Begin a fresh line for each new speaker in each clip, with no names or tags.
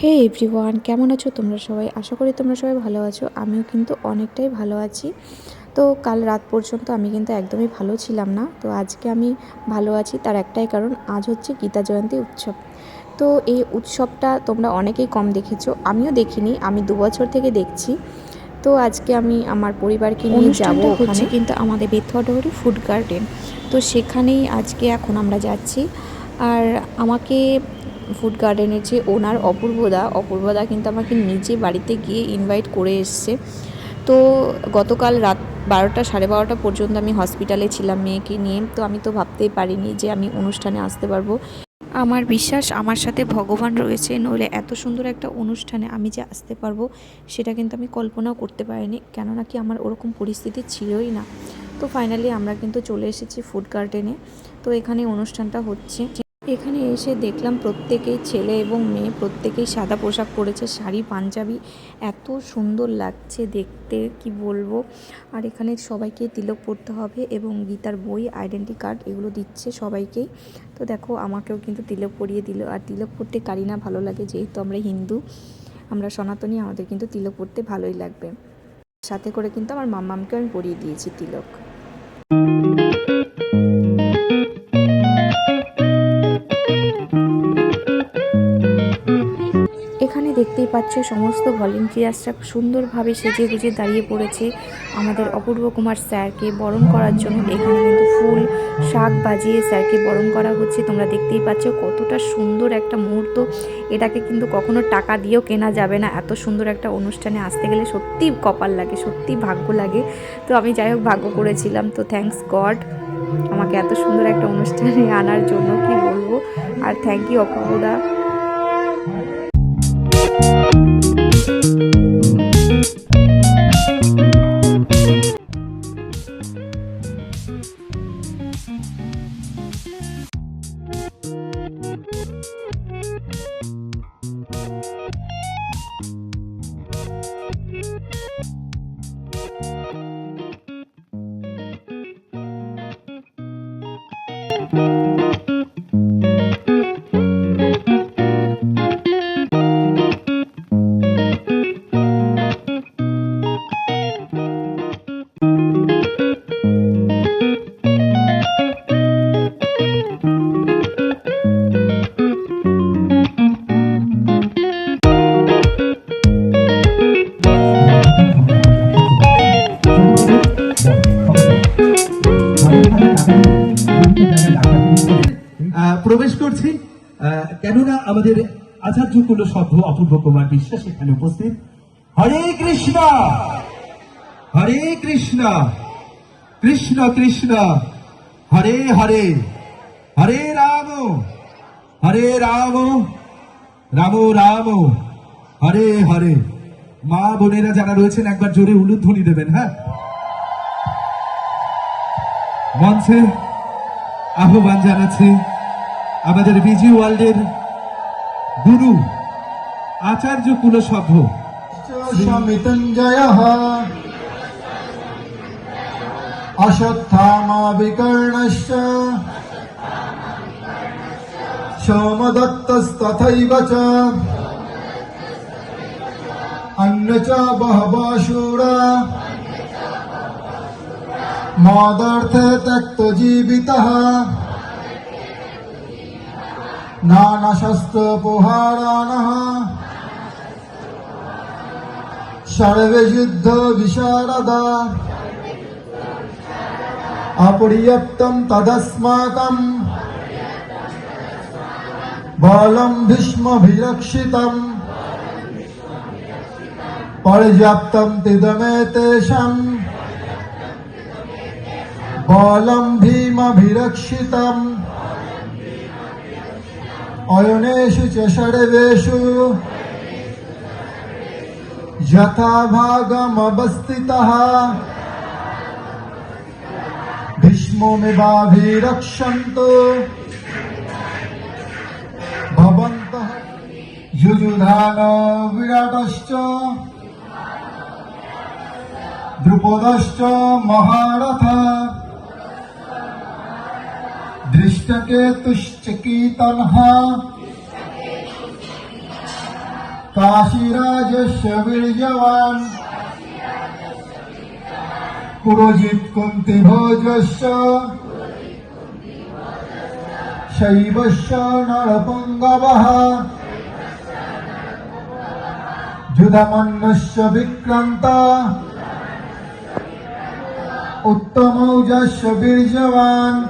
হে one কেমন আছো তোমরা সবাই আশা করি তোমরা সবাই ভালো আছো আমিও কিন্তু অনেকটাই ভালো আছি তো কাল রাত পর্যন্ত আমি কিন্তু একদমই ভালো ছিলাম না তো আজকে আমি ভালো আছি তার একটাই কারণ আজ হচ্ছে গীতা জয়ন্তী উৎসব তো এই উৎসবটা তোমরা অনেকেই কম দেখেছো আমিও দেখিনি আমি দু বছর থেকে দেখছি তো আজকে আমি আমার পরিবারকে নিয়ে যাব হচ্ছে কিন্তু আমাদের বেথুয়াডহরি ফুড গার্ডেন তো সেখানেই আজকে এখন আমরা যাচ্ছি আর আমাকে ফুড গার্ডেনের যে ওনার অপূর্বদা অপূর্বদা কিন্তু আমাকে নিজে বাড়িতে গিয়ে ইনভাইট করে এসছে তো গতকাল রাত বারোটা সাড়ে বারোটা পর্যন্ত আমি হসপিটালে ছিলাম মেয়েকে নিয়ে তো আমি তো ভাবতেই পারিনি যে আমি অনুষ্ঠানে আসতে পারবো আমার বিশ্বাস আমার সাথে ভগবান রয়েছে নইলে এত সুন্দর একটা অনুষ্ঠানে আমি যে আসতে পারবো সেটা কিন্তু আমি কল্পনাও করতে পারিনি কেননা কি আমার ওরকম পরিস্থিতি ছিলই না তো ফাইনালি আমরা কিন্তু চলে এসেছি ফুড গার্ডেনে তো এখানে অনুষ্ঠানটা হচ্ছে এখানে এসে দেখলাম প্রত্যেকেই ছেলে এবং মেয়ে প্রত্যেকেই সাদা পোশাক পরেছে শাড়ি পাঞ্জাবি এত সুন্দর লাগছে দেখতে কি বলবো আর এখানে সবাইকে তিলক পড়তে হবে এবং গীতার বই আইডেন্টি কার্ড এগুলো দিচ্ছে সবাইকেই তো দেখো আমাকেও কিন্তু তিলক পরিয়ে দিল আর তিলক পড়তে কারি না ভালো লাগে যেহেতু আমরা হিন্দু আমরা সনাতনী আমাদের কিন্তু তিলক পড়তে ভালোই লাগবে সাথে করে কিন্তু আমার মাম্মামকেও আমি পরিয়ে দিয়েছি তিলক পাচ্ছ সমস্ত ভলেন্টিয়ার্সরা সুন্দরভাবে সেজে গুজে দাঁড়িয়ে পড়েছে আমাদের অপূর্ব কুমার স্যারকে বরণ করার জন্য এখানে কিন্তু ফুল শাক বাজিয়ে স্যারকে বরণ করা হচ্ছে তোমরা দেখতেই পাচ্ছ কতটা সুন্দর একটা মুহূর্ত এটাকে কিন্তু কখনো টাকা দিয়েও কেনা যাবে না এত সুন্দর একটা অনুষ্ঠানে আসতে গেলে সত্যি কপাল লাগে সত্যি ভাগ্য লাগে তো আমি যাই হোক ভাগ্য করেছিলাম তো থ্যাংকস গড আমাকে এত সুন্দর একটা অনুষ্ঠানে আনার জন্য কি বলবো আর থ্যাংক ইউ অপূর্বদা thank you
প্রবেশ করছি কেননা আমাদের আচার্য কুল সভ্য অপূর্ব কুমার বিশ্বাস এখানে উপস্থিত হরে কৃষ্ণ হরে কৃষ্ণ কৃষ্ণ কৃষ্ণ হরে হরে হরে রাম হরে রাম রাম রাম হরে হরে মা বোনেরা যারা রয়েছেন একবার জোরে উলুধ্বনি দেবেন হ্যাঁ মঞ্চে আহ্বান জানাচ্ছি আমাদের বিজি ওয়ার্ল্ডের গুরু আচার্য কুলসভ্য
মৃত্যঞ্জয় অশ্বত্থামা বিকর্ণশ্চ च अन्य च बहवः नानशस्तोपहाराणः सर्वसिद्धविशारदा अपर्याप्तं तदस्माकं बलं भीष्मभिरक्षितम् पर्याप्तं तिदमेतेषां बलं भीमभिरक्षितम् অয়নেষু চ ষড়বেষু যথাভাগমবস্থিতः ভীষ্মমিবাভিরক্ষन्तु ভবন্তः যুযুধান বিরাটশ্চ দ্রুপদশ্চ মহারথ ইষ্টকে তুষ্চকি তনহা काशीराजस्य वीर्यवान् पुरोजित् कुन्तिभोजस्य शैवस्य नरपुङ्गवः जुधमन्नस्य विक्रान्त उत्तमौजस्य बीर्यवान्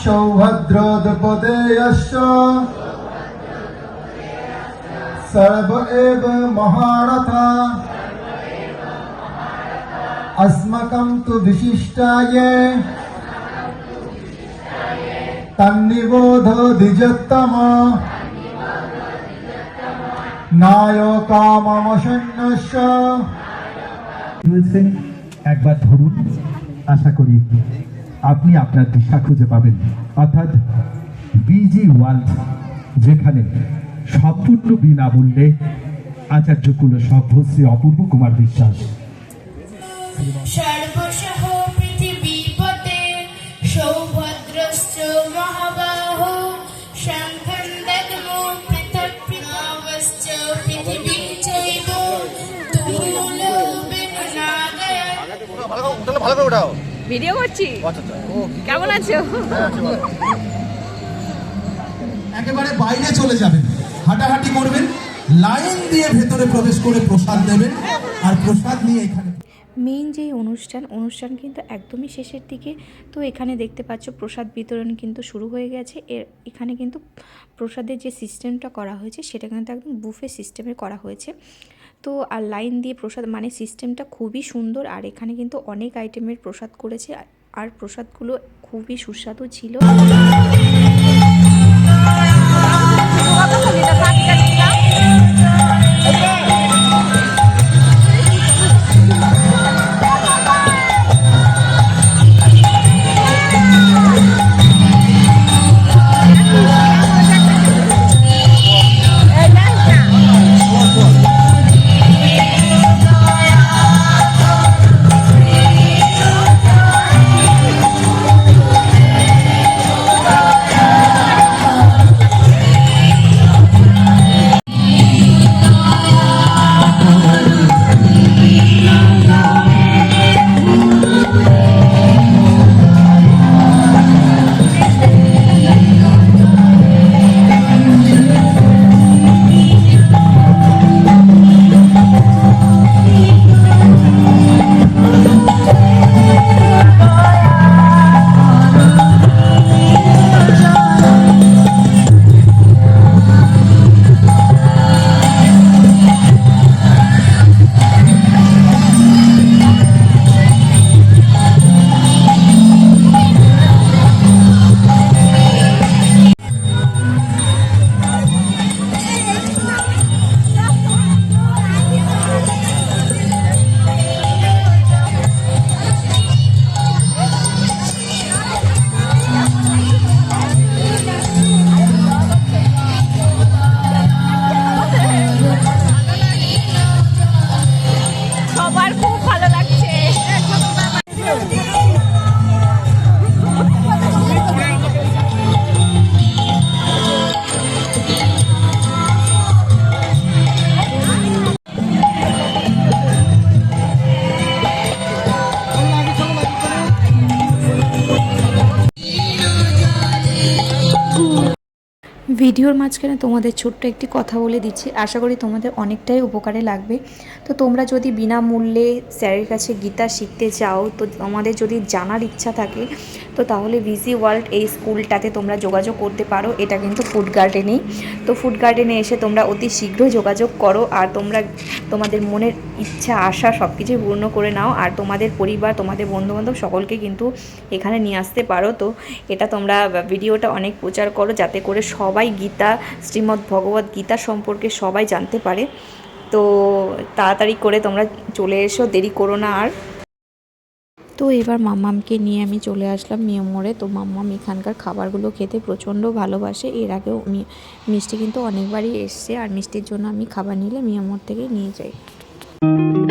सौभद्रोदपदे यश्च सर्व एव महारथा अस्माकं तु विशिष्टाये तन्निबोधो द्विजत्तम নায়কা মম সন্ন্যাস
একবার ধরুন আশা করি আপনি আপনার দিশা খুঁজে পাবেন অর্থাৎ বিজি ওয়ার্ল্ড যেখানে সম্পূর্ণ বিনামূল্যে আচার্য কুল সভ্য শ্রী অপূর্ব কুমার বিশ্বাস
ভালো করে উঠাও ভিডিও করছি আচ্ছা, আচ্ছা।
কেমন আছো হ্যাঁ, আচ্ছা,
একেবারে বাইরে চলে যাবেন হাঁটাহাঁটি করবেন লাইন দিয়ে ভেতরে প্রবেশ করে প্রসাদ দেবেন আর প্রসাদ নিয়ে এখানে
মেইন যে অনুষ্ঠান অনুষ্ঠান কিন্তু একদমই শেষের দিকে তো এখানে দেখতে পাচ্ছ প্রসাদ বিতরণ কিন্তু শুরু হয়ে গেছে এর এখানে কিন্তু প্রসাদের যে সিস্টেমটা করা হয়েছে সেটা কিন্তু একদম বুফে সিস্টেমে করা হয়েছে তো আর লাইন দিয়ে প্রসাদ মানে সিস্টেমটা খুবই সুন্দর আর এখানে কিন্তু অনেক আইটেমের প্রসাদ করেছে আর প্রসাদগুলো খুবই সুস্বাদু ছিল ভিডিওর মাঝখানে তোমাদের ছোট্ট একটি কথা বলে দিচ্ছি আশা করি তোমাদের অনেকটাই উপকারে লাগবে তো তোমরা যদি বিনামূল্যে স্যারের কাছে গীতা শিখতে চাও তো তোমাদের যদি জানার ইচ্ছা থাকে তো তাহলে ভিজি ওয়ার্ল্ড এই স্কুলটাতে তোমরা যোগাযোগ করতে পারো এটা কিন্তু ফুড গার্ডেনেই তো ফুড গার্ডেনে এসে তোমরা অতি শীঘ্র যোগাযোগ করো আর তোমরা তোমাদের মনের ইচ্ছা আশা সব কিছুই পূর্ণ করে নাও আর তোমাদের পরিবার তোমাদের বন্ধুবান্ধব সকলকে কিন্তু এখানে নিয়ে আসতে পারো তো এটা তোমরা ভিডিওটা অনেক প্রচার করো যাতে করে সবাই গীতা শ্রীমদ্ ভগবত গীতা সম্পর্কে সবাই জানতে পারে তো তাড়াতাড়ি করে তোমরা চলে এসো দেরি করো না আর তো এবার মাম্মামকে নিয়ে আমি চলে আসলাম মিয়মোড়ে তো মাম্মাম এখানকার খাবারগুলো খেতে প্রচণ্ড ভালোবাসে এর আগেও মিষ্টি কিন্তু অনেকবারই এসছে আর মিষ্টির জন্য আমি খাবার নিলে মিয়মোড় থেকে নিয়ে যাই